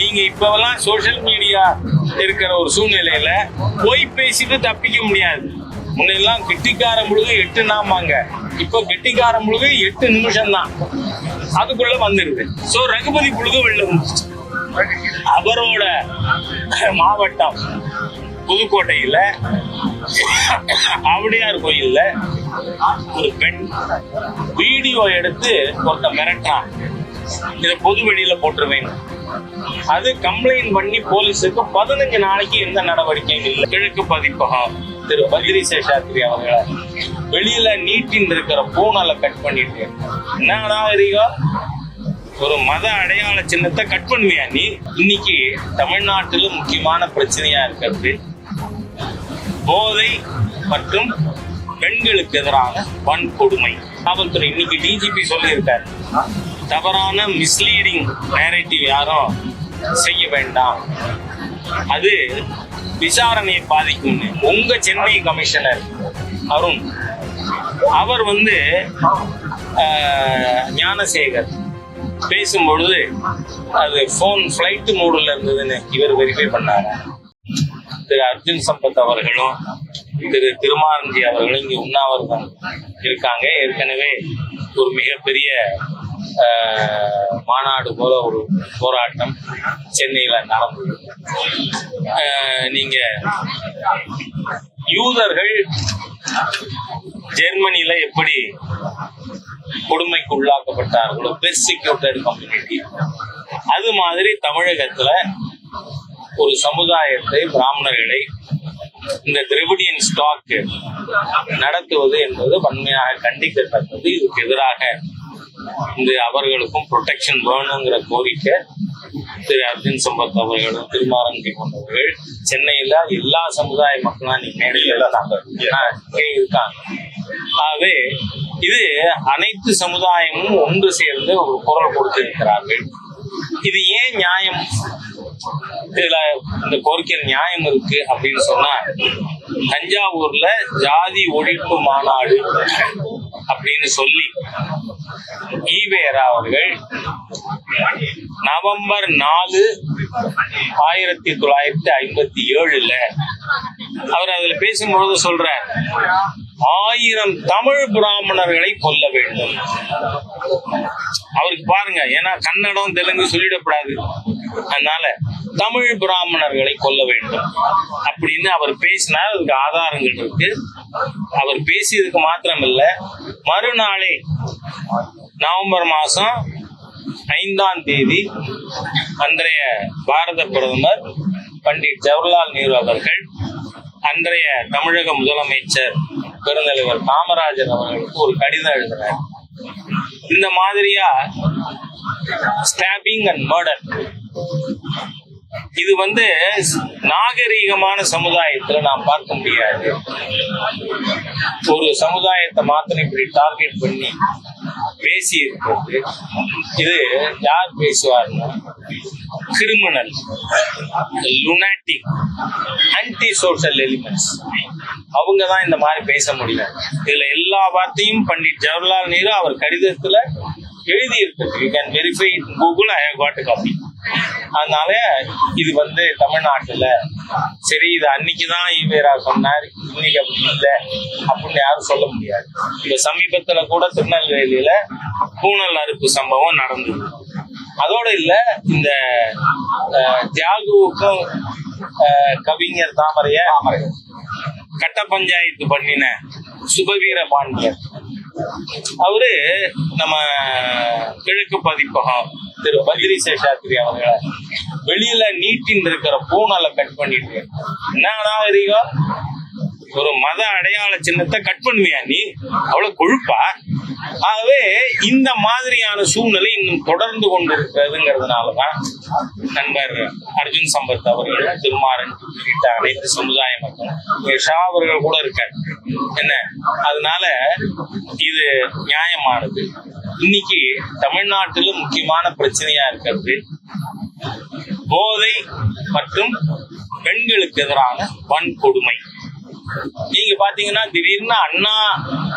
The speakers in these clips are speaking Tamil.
நீங்க இப்பெல்லாம் சோஷியல் மீடியா இருக்கிற ஒரு சூழ்நிலையில போய் பேசிட்டு தப்பிக்க முடியாது. முன்னெல்லாம் கெட்டிக்கார முழுக எட்டு நாமாங்க இப்போ கெட்டிக்கார முழுக எட்டு நிமிஷம் தான் அதுக்குள்ள வந்துருது. சோ ரகுபதி புழுகு வெளில வந்துச்சு அவரோட மாவட்டம் புதுக்கோட்டையில ஆவுடையார் கோயில்ல ஒரு பெண் வீடியோ எடுத்து ஒருத்த மிரட்டான் இதை பொது வெளியில போட்டுருவேன் அது கம்ப்ளைண்ட் பண்ணி போலீஸுக்கு பதினஞ்சு நாளைக்கு எந்த நடவடிக்கையும் இல்லை. கிழக்கு பதிப்பகம் திரு பத்ரி சேஷாத்ரி அவர்களை வெளியில நீட்டின் இருக்கிற பூனலை கட் பண்ணிட்டு என்னடா இருக்கோ ஒரு மத அடையாள சின்னத்தை கட் பண்ணுவியா நீ? இன்னைக்கு தமிழ்நாட்டில் முக்கியமான பிரச்சனையா இருக்கிறது போதை மற்றும் பெண்களுக்கு எதிரான வன்கொடுமை. காவல்துறை இன்னைக்கு டிஜிபி சொல்லியிருக்காரு. தவறான மிஸ்லீடிங் நேரேட்டிவ் யாரும் செய்ய வேண்டாம். அது விசாரணையை பாதிக்கும்னு உங்க சென்னை கமிஷனர் அருண் அவர் வந்து ஞானசேகர் பேசும்பொழுது அது ஃபோன் ஃப்ளைட்டு மூடில் இருந்ததுன்னு இவர் வெரிஃபை பண்ணாரு. திரு அர்ஜுன் சம்பத் அவர்களும் திரு திருமாரஞ்சி அவர்களும் இங்கே உண்ணாவிரதம் இருக்காங்க. ஏற்கனவே ஒரு மிகப்பெரிய மாநாடு போல ஒரு போராட்டம் சென்னையில் நடந்தது. ஆஹ், நீங்க யூதர்கள் ஜெர்மனியில எப்படி கொடுமைக்கு உள்ளாக்கப்பட்டார்களோ பெர்சிக்யூட்டட் கம்யூனிட்டி அது மாதிரி தமிழகத்துல ஒரு சமுதாயத்தை பிராமணர்களை இந்த திரவிடியன் ஸ்டாக் நடத்துவது என்பது வன்மையாக கண்டிக்கத்தக்கது. இதுக்கு எதிராக இந்த அவர்களுக்கும் ப்ரொடெக்ஷன் வேணுங்கிற கோரிக்கை திரு அர்ஜுன் சம்பத் அவர்களும் திருமாரங்கி போன்றவர்கள். சென்னையில எல்லா சமுதாய மக்களும் அன்னைக்கு மேடையில இங்கே இருக்காங்க. ஆகவே இது அனைத்து சமுதாயமும் ஒன்று சேர்ந்து ஒரு குரல் கொடுத்திருக்கிறார்கள். இது ஏன் நியாயம்? இதுல இந்த கோரிக்கையில் நியாயம் இருக்கு அப்படின்னு சொன்னா தஞ்சாவூர்ல ஜாதி ஒழிப்பு மாநாடு அப்படின்னு சொல்லி ஈவேரா அவர்கள் நவம்பர் நாலு ஆயிரத்தி தொள்ளாயிரத்தி ஐம்பத்தி ஏழுல அவர் அதுல பேசும்பொழுது சொல்ற ஆயிரம் தமிழ் பிராமணர்களை கொல்ல வேண்டும். அவருக்கு பாருங்க ஏன்னா கன்னடம் தெலுங்கு சொல்லிடக்கூடாது அதனால தமிழ் பிராமணர்களை கொல்ல வேண்டும். அப்படின்னு அவர் பேசினார் அதுக்கு ஆதாரங்கள் இருக்கு. அவர் பேசியதுக்கு மாத்திரம் இல்ல மறுநாளே நவம்பர் மாசம் ஐந்தாம் தேதி அன்றைய பாரத பிரதமர் பண்டிட் ஜவஹர்லால் நேரு அவர்கள் அன்றைய தமிழக முதலமைச்சர் பெருந்தலைவர் காமராஜர் அவர்களுக்கு ஒரு கடிதம் எழுதுறார். இந்த மாதிரியா? ஸ்டாபிங் அண்ட் மர்டர் இது வந்து நாகரீகமான சமுதாயத்துல நாம் பார்க்க முடியாது. ஒரு சமுதாயத்தை மாத்திரம் இப்படி டார்கெட் பண்ணி பேசி இருக்கிறது இது யார் பேசுவார்னா criminal lunatic anti social elements அவங்க தான் இந்த மாதிரி பேச முடியும் இதுல எல்லா வார்த்தையும் பண்டிட் ஜவஹர்லால் நேரு அவர் கடிதத்துல எழுதி இருக்குது you can verify Google I have got copy அதனால இது வந்து தமிழ்நாட்டுல சரி இது அன்னைக்குதான் ஈவேரா சொன்னார் இன்னைக்கு அப்படி இல்லை அப்படின்னு யாரும் சொல்ல முடியாது. இப்ப சமீபத்துல கூட திருநெல்வேலியில பூனல் அறுப்பு சம்பவம் நடந்தது. அதோட இல்ல இந்த தியாகுவுக்கும் கவிஞர் தாமரைய கட்ட பஞ்சாயத்து பண்ணின சுபவீர பாண்டியர். அவரு நம்ம கிழக்கு பதிப்பகம் திரு பத்ரி சேஷாத்ரி அவர்களை வெளியில நீட்டின் இருக்கிற பூனலை கட் பண்ணிட்டு. என்ன நாகரிகம் ஒரு மத அடையாள சின்னத்தை கட் பண்ணுவியா நீ? அவ்வளவு கொழுப்பா? ஆகவே இந்த மாதிரியான சூழ்நிலை இன்னும் தொடர்ந்து கொண்டிருக்கிறதுங்கிறதுனாலதான் நண்பர் அர்ஜுன் சம்பத் அவர்கள் திருமாறன் உள்ளிட்ட அனைத்து சமுதாய மக்கள் ஷா அவர்கள் கூட இருக்கார். என்ன? அதனால இது நியாயமானது. இன்னைக்கு தமிழ்நாட்டில் முக்கியமான பிரச்சனையா இருக்கிறது போதை மற்றும் பெண்களுக்கு எதிரான வன்கொடுமை. நீங்க பாத்தீங்கன்னா திடீர்னு அண்ணா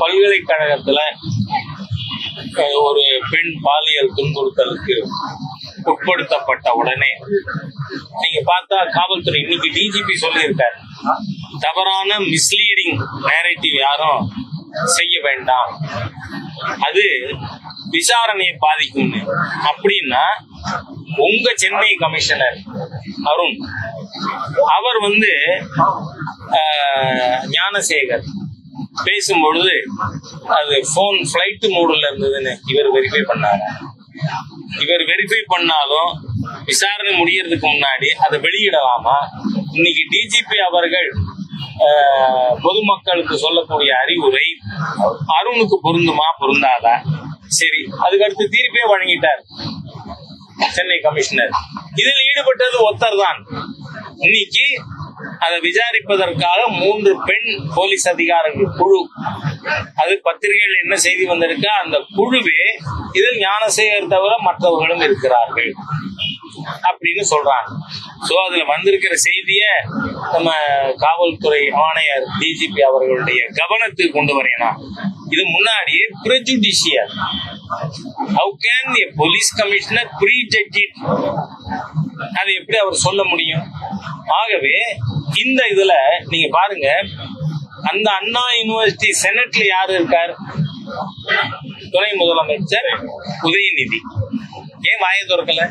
பல்கலைக்கழகத்துல ஒரு பெண் பாலியல் துன்புறுத்தலுக்கு உட்படுத்தப்பட்ட உடனே நீங்க பார்த்தா காவல்துறை இன்னைக்கு டிஜிபி சொல்லியிருக்காரு. தவறான மிஸ்லீடிங் நேரேட்டிவ் யாரும் செய்ய வேண்டாம். அது விசாரணையை பாதிக்கும்னு. அப்படின்னா உங்க சென்னை கமிஷனர் அருண் அவர் வந்து ஞானசேகர் பேசும்பொழுது அது ஃபோன் ஃப்ளைட்டு மோடில் இருந்ததுன்னு இவர் வெரிஃபை பண்ணாரு. இவர் வெரிஃபை பண்ணாலும் விசாரணை முடியறதுக்கு முன்னாடி அதை வெளியிடலாமா? இன்னைக்கு டிஜிபி அவர்கள் ஆஹ், பொதுமக்களுக்கு சொல்லக்கூடிய அறிவுரை அருணுக்கு பொருந்துமா பொருந்தாதா? சரி அதுக்கடுத்து தீர்ப்பே வழங்கிட்டார் சென்னை கமிஷனர். இதில் ஈடுபட்டது ஒத்தர் தான் இன்னைக்கு அதை விசாரிப்பதற்காக மூன்று பெண் போலீஸ் அதிகாரிகள் குழு. அது பத்திரிகைகள் என்ன செய்தி வந்திருக்கா? அந்த குழுவே இதில் ஞானசேகர் தவிர மற்றவர்களும் இருக்கிறார்கள் அப்படின்னு சொல்றாங்க. சோ அதுல வந்திருக்கிற செய்திய நம்ம காவல்துறை ஆணையர் டிஜிபி அவர்களுடைய கவனத்துக்கு கொண்டு வரையணும் இது முன்னாடியே prejudicial how can police commissioner prejudge அதை அது எப்படி அவர் சொல்ல முடியும்? ஆகவே இந்த இதுல நீங்க பாருங்க அந்த அண்ணா யூனிவர்சிட்டி செனட்ல யாரு இருக்கார்? துணை முதலமைச்சர் உதயநிதி. ஏன் வாய திறக்கல?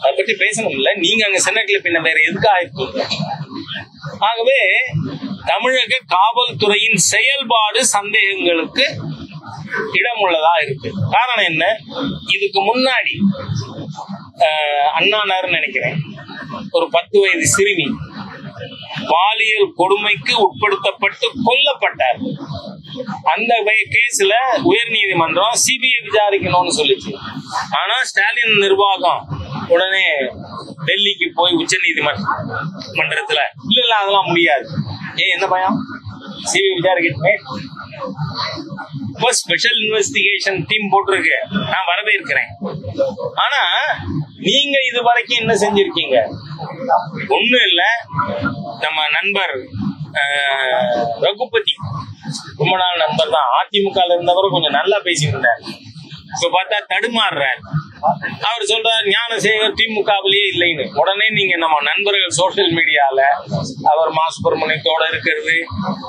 அதை பத்தி பேசணும்ல. நீங்க அங்க செனட்ல பின்ன வேற எதுக்காக இருக்கீங்க ஆகவே தமிழக காவல்துறையின் செயல்பாடு சந்தேகங்களுக்கு இடம் உள்ளதா இருக்கு. காரணம் என்ன? இதுக்கு முன்னாடி அண்ணானார்னு நினைக்கிறேன். ஒரு பத்து வயது சிறுமி. பாலியல் கொடுமைக்கு உட்படுத்தப்பட்டு கொல்லப்பட்டார். அந்த கேஸ்ல உயர் நீதிமன்றம் சிபிஐ விசாரிக்கணும்னு சொல்லிச்சு. ஆனா ஸ்டாலின் நிர்வாகம் உடனே டெல்லிக்கு போய் உச்ச நீதிமன்றத்துல இல்ல இல்ல அதெல்லாம் முடியாது. ஏன் என்ன பயம்? சிபிஐ விசாரிக்கட்டுமே. இப்போ ஸ்பெஷல் இன்வெஸ்டிகேஷன் டீம் போட்டிருக்கு. நான் வரவேற்கிறேன். ஆனா நீங்க இது வரைக்கும் என்ன செஞ்சிருக்கீங்க? ஒண்ணும் இல்ல. நம்ம நண்பர் ஆஹ், ரகுபதி. ரொம்ப நாள் நண்பர் தான் அதிமுக இருந்தவரை கொஞ்சம் நல்லா பேசிட்டு இப்ப பார்த்தா தடுமாறுறாரு. அவர் சொல்றார் ஞானசேகர் திமுகவிலேயே இல்லைன்னு. உடனே நீங்க நம்ம நண்பர்கள் சோஷியல் மீடியால அவர் மா சுப்பிரமணியத்தோட இருக்கிறது.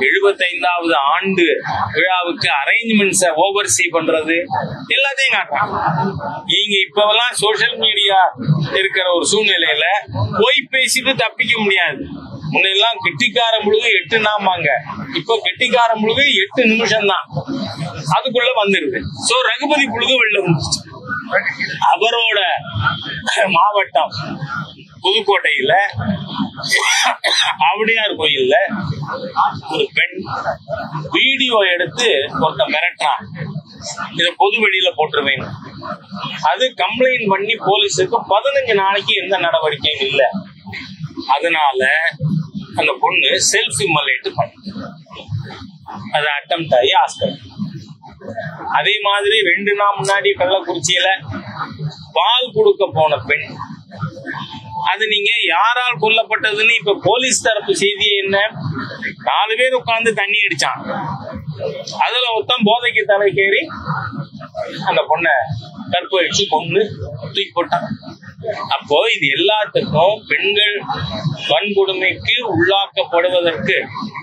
எழுபத்தைந்தாவது ஆண்டு விழாவுக்கு அரேஞ்ச்மெண்ட்ஸை ஓவர்சி பண்றது. எல்லாத்தையும் காட்டுறாங்க. நீங்க இப்பவெல்லாம் சோஷியல் மீடியா இருக்கிற ஒரு சூழ்நிலையில போய் பேசிட்டு தப்பிக்க முடியாது. முன்னெல்லாம் கெட்டிக்கார முழுகு எட்டு நாமாங்க இப்போ கெட்டிக்கார முழுகு எட்டு நிமிஷம் தான் அதுக்குள்ள வந்துருது. சோ ரகுபதி புழுகு வெளில வந்துச்சு அவரோட மாவட்டம் புதுக்கோட்டையில அவடியார் கோயில்ல ஒரு பெண் வீடியோ எடுத்து ஒருத்த மிரட்டான் இத பொது வெளியில போட்டுருவேன். அது கம்ப்ளைண்ட் பண்ணி போலீஸுக்கு பதினஞ்சு நாளைக்கு எந்த நடவடிக்கையும் இல்லை. அதனால அந்த பொண்ணு செல்ஃப் இம்மலேட் பண்ணி அது அட்டம் ஆகி ஹாஸ்பிட்டல் அதே மாதிரி ரெண்டு நாள் முன்னாடி கள்ளக்குறிச்சியில பால் கொடுக்க போன பெண் அது நீங்க யாரால் கொல்லப்பட்டதுன்னு இப்ப போலீஸ் தரப்பு செய்தி என்ன? நாலு பேர் உட்கார்ந்து தண்ணி அடிச்சான். அதுல ஒருத்தன் போதைக்கு தலைக்கேறி அந்த பொண்ணை கற்பழிச்சு கொண்டு தூக்கி போட்டான். அப்போ இது எல்லாத்துக்கும் பெண்கள் வன்கொடுமைக்கு உள்ளாக்கப்படுவதற்கு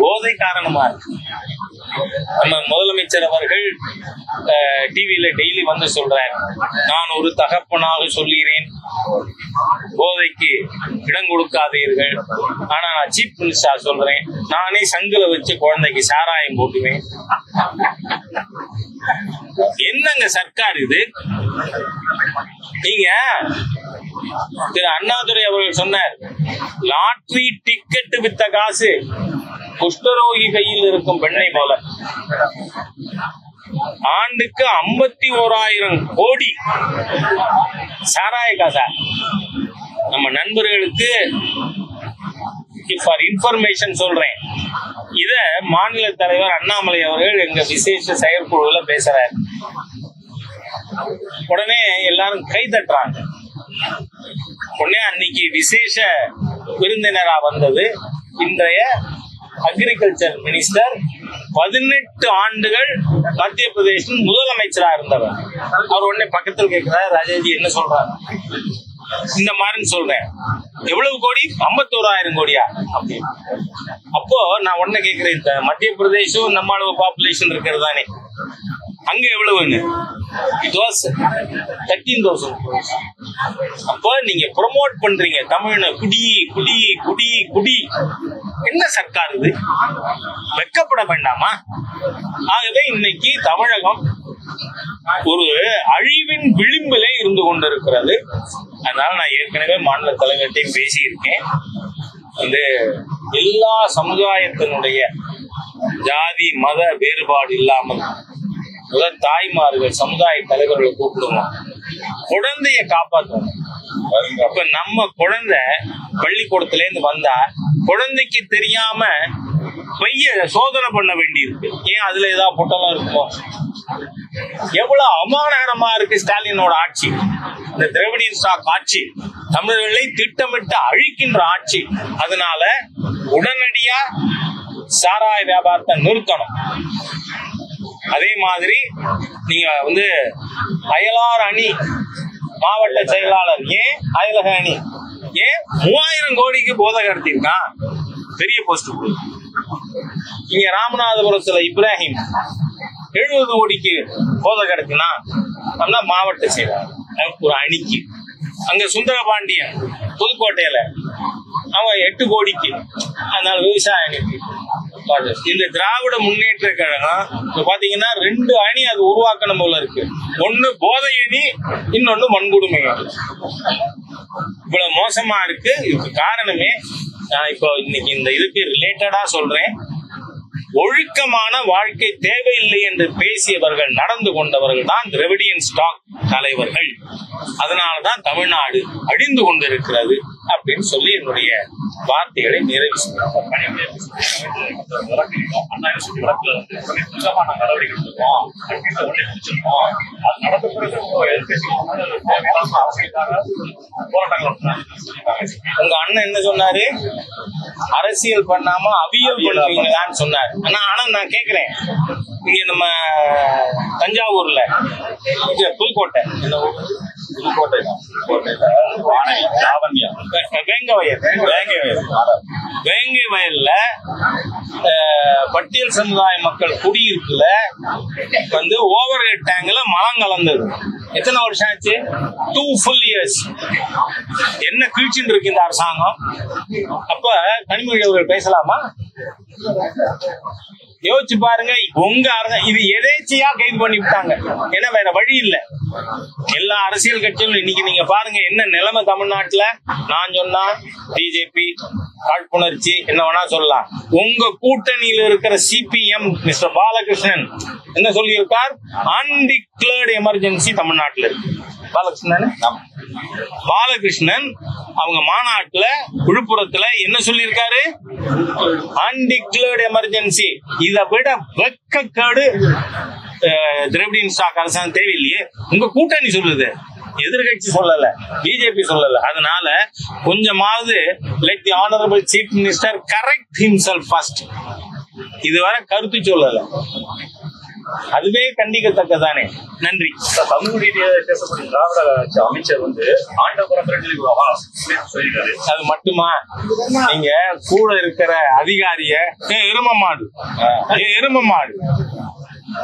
போதை காரணமா இருக்கு. நம்ம முதலமைச்சர் அவர்கள் டிவியில டெய்லி வந்து சொல்றார் நான் ஒரு தகப்பனாக சொல்லுகிறேன். போதைக்கு இடம் கொடுக்காதீர்கள். ஆனா நான் சீஃப் மினிஸ்டர் சொல்றேன். நானே சங்குல வச்சு குழந்தைக்கு சாராயம் போட்டுவேன். என்னங்க சர்க்கார் இது? நீங்க திரு அண்ணாதுரை அவர்கள் சொன்னார் லாட்ரி டிக்கெட் வித்த காசு குஷ்டரோகி கையில் இருக்கும் பெண்ணை போல. ஆண்டுக்கு ஐம்பத்தி ஓராயிரம் கோடி. சாராய காசா? நம்ம நண்பர்களுக்கு ஃபார் இன்ஃபர்மேஷன் சொல்றேன். இத மாநில தலைவர் அண்ணாமலை அவர்கள் எங்க விசேஷ செயற்குழுல பேசுறாரு. உடனே எல்லாரும் கை தட்டுறாங்க. உடனே அன்னைக்கு விசேஷ விருந்தினரா வந்தது. இன்றைய அக்ரிகல்ச்சர் மினிஸ்டர் பதினெட்டு ஆண்டுகள் மத்திய பிரதேசின் முதலமைச்சரா இருந்தவர். அவர் உடனே பக்கத்தில் கேட்கிறார் ராஜாஜி என்ன சொல்றாரு? இந்த மாதிரின்னு சொல்றேன். எவ்வளவு கோடி? ஐம்பத்தோராயிரம் கோடியா? அப்படின்னு. அப்போ நான் உடனே கேட்கிறேன் இந்த மத்திய பிரதேசம் நம்ம அளவு பாப்புலேஷன் இருக்கிறது தானே அங்க எவ்வளவுன்னு இட் வாஸ் தேர்ட்டீன் தௌசண்ட் அப்போ நீங்க ப்ரொமோட் பண்றீங்க தமிழனை. குடி குடி குடி குடி. என்ன சர்க்கார் இது? வெக்கப்பட வேண்டாமா? ஆகவே இன்னைக்கு தமிழகம் ஒரு அழிவின் விளிம்பிலே இருந்து கொண்டிருக்கிறது. அதனால நான் ஏற்கனவே மாநில தலைவர்கிட்டையும் பேசியிருக்கேன். வந்து எல்லா சமுதாயத்தினுடைய ஜாதி மத வேறுபாடு இல்லாமல் முதல் தாய்மார்கள் சமுதாய தலைவர்களை கூப்பிடுவோம். குழந்தைய காப்பாற்றணும். இப்ப நம்ம குழந்தை பள்ளிக்கூடத்துல இருந்து வந்தா குழந்தைக்கு தெரியாம பைய சோதனை பண்ண வேண்டியிருக்கு. ஏன் அதுல ஏதாவது புட்டலாம் இருக்கும்? எவ்வளவு அவமானகரமா இருக்கு ஸ்டாலினோட ஆட்சி. இந்த திராவிடியன் ஸ்டாக் ஆட்சி. தமிழர்களை திட்டமிட்டு அழிக்கின்ற ஆட்சி. அதனால உடனடியா சாராய வியாபாரத்தை நிறுத்தணும். அதே மாதிரி நீங்க வந்து அயலார் அணி மாவட்ட செயலாளர் ஏன் அயலக அணி? ஏன் மூவாயிரம் கோடிக்கு போதை கடத்திருக்கான் பெரிய போஸ்ட் இங்க ராமநாதபுரத்துல இப்ராஹிம் எழுபது கோடிக்கு போதை கடத்தினா நல்லா மாவட்ட செயலாளர் ஒரு அணிக்கு. அங்க சுந்தரபாண்டியன் புதுக்கோட்டையில அவன் எட்டு கோடிக்கு. அதனால விவசாய அணிக்கு இந்த திராவிட முன்னேற்ற கழகம் இப்ப பாத்தீங்கன்னா ரெண்டு அணி அது உருவாக்கணும் போல இருக்கு. ஒண்ணு போதை அணி இன்னொன்னு வன்கொடுமை அணி. இவ்வளவு மோசமா இருக்கு. இதுக்கு காரணமே நான் இப்போ இன்னைக்கு இந்த இதுக்கு ரிலேட்டடா சொல்றேன். ஒழுக்கமான வாழ்க்கை தேவையில்லை என்று பேசியவர்கள் நடந்து கொண்டவர்கள் தான் திரவிடியன் ஸ்டாக் தலைவர்கள். அதனாலதான் தமிழ்நாடு அழிந்து கொண்டிருக்கிறது. அப்படின்னு சொல்லி என்னுடைய வார்த்தைகளை நிறைவு உங்க அண்ணன் என்ன சொன்னாரு? அரசியல் பண்ணாம அவியல் பண்ணுவீங்களான்னு சொன்னாரு. ஆனா ஆனா நான் கேக்குறேன். இங்க நம்ம தஞ்சாவூர்ல புதுக்கோட்டை ஊர்? புதுக்கோட்டை புதுக்கோட்டையில வானவி லாவண்யா வேங்க வயல் வேங்க வயல் வேங்கை வயல்ல பட்டியல் சமுதாய மக்கள் குடியிருப்புல வந்து ஓவர் ஹெட் டேங்க்ல மலம் கலந்தது. எத்தனை வருஷம் ஆச்சு? டூ ஃபுல் இயர்ஸ் என்ன கீழ்ச்சின்னு இருக்கு இந்த அரசாங்கம்? அப்ப கனிமொழி அவர்கள் பேசலாமா? யோசிச்சு பாருங்க உங்க அரச இது எதேச்சியா கைது பண்ணி விட்டாங்க. ஏன்னா வேற வழி இல்ல. எல்லா அரசியல் கட்சிகளும் இன்னைக்கு நீங்க பாருங்க என்ன நிலைமை தமிழ்நாட்டுல? நான் சொன்னா பிஜேபி காழ்ப்புணர்ச்சி என்ன வேணா சொல்லலாம். உங்க கூட்டணியில் இருக்கிற சிபிஎம் மிஸ்டர் பாலகிருஷ்ணன் என்ன சொல்லியிருக்கார்? அன்டிக்ளேர்டு எமர்ஜென்சி தமிழ்நாட்டுல இருக்கு. பாலகிருஷ்ணன்? பாலகிருஷ்ணன் அவங்க மாநாட்டுல விழுப்புரத்துல என்ன சொல்லியிருக்காரு? அன்டிக்ளேர்டு எமர்ஜென்சி இது விட வெக்கக்கேடு அஹ், ஸ்டாக் அரசாங்கம் தேவையில்லையே. உங்க கூட்டணி சொல்லுது. எதிர்கட்சி சொல்லல. பிஜேபி சொல்லல. அதனால கொஞ்சமாவது like the honourable chief minister correct himself first இதுவரை கருத்து சொல்லல. அதுவே கண்டிக்கத்தக்கதானே. நன்றி. தமிழ் ரீதியாக பேசப்படும் திராவிட கட்சி அமைச்சர் வந்து ஆண்டபுரம் சொல்லியிருக்காரு அது மட்டுமா? நீங்க கூட இருக்கிற அதிகாரிய ஏ எரும மாடு. ஏ எரும மாடு.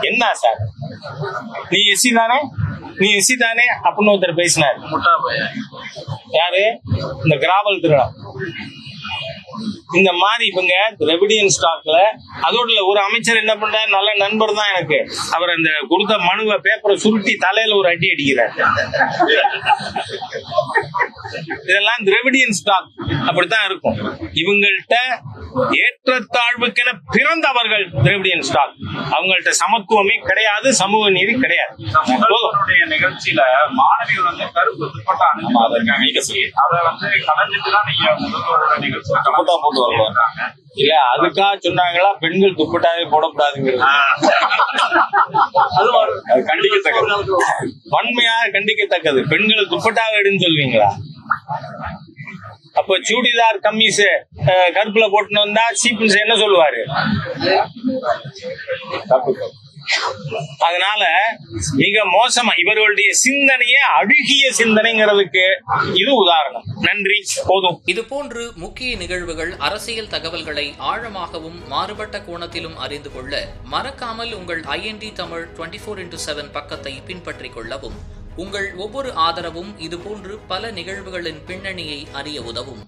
என்ன சார்? நீ எஸ்சி தானே? நீ எஸ்சி தானே? அப்படின்னு ஒருத்தர் பேசினார். யாரு? இந்த கிராவல் திருவிழா இந்த மாதிரி இவங்க ரெவிடியன் ஸ்டாக்ல அதோட ஒரு அமைச்சர் என்ன பண்றாரு? நல்ல நண்பர் தான் எனக்கு. அவர் அந்த கொடுத்த மனுவை பேப்பரை சுருட்டி தலையில ஒரு அடி அடிக்கிறார். இதெல்லாம் திராவிடியன் ஸ்டாக் அப்படித்தான் இருக்கும். இவங்கள்ட்ட ஏற்றத்தாழ்வுக்கென பிறந்தவர்கள் திராவிடியன் ஸ்டாக் அவங்கள்ட்ட சமத்துவமே கிடையாது சமூக நீதி கிடையாது. நிகழ்ச்சியில மாணவிகள் வந்து கருப்பு துப்பட்டா அதை வந்து கலைஞ்சிட்டு தான் நீங்க முதல்வரோட நிகழ்ச்சியில போட்டு வரலாம். இல்ல அதுக்காக சொன்னாங்களா பெண்கள் துப்பட்டாவே போடக்கூடாதுங்கிறது. கண்டிக்கத்தக்கது. வன்மையாக கண்டிக்கத்தக்கது. பெண்கள் துப்பட்டாவை எடுன்னு சொல்வீங்களா? அப்ப சூடிதார் கம்மீஸ் கருப்புல போட்டுன்னு வந்தா சீப்ஸ் என்ன சொல்லுவாரு? தப்பு. அதனால மிக மோசமா இவர்களுடைய சிந்தனையே அழுகிய சிந்தனைங்கிறதுக்கு இது உதாரணம். நன்றி. போதும். இதுபோன்று முக்கிய நிகழ்வுகள் அரசியல் தகவல்களை ஆழமாகவும் மாறுபட்ட கோணத்திலும் அறிந்து கொள்ள மறக்காமல் உங்கள் IND Tamil twenty four into seven பக்கத்தை பின்பற்றிக் கொள்ளவும். உங்கள் ஒவ்வொரு ஆதரவும் இதுபோன்று பல நிகழ்வுகளின் பின்னணியை அறிய உதவும்.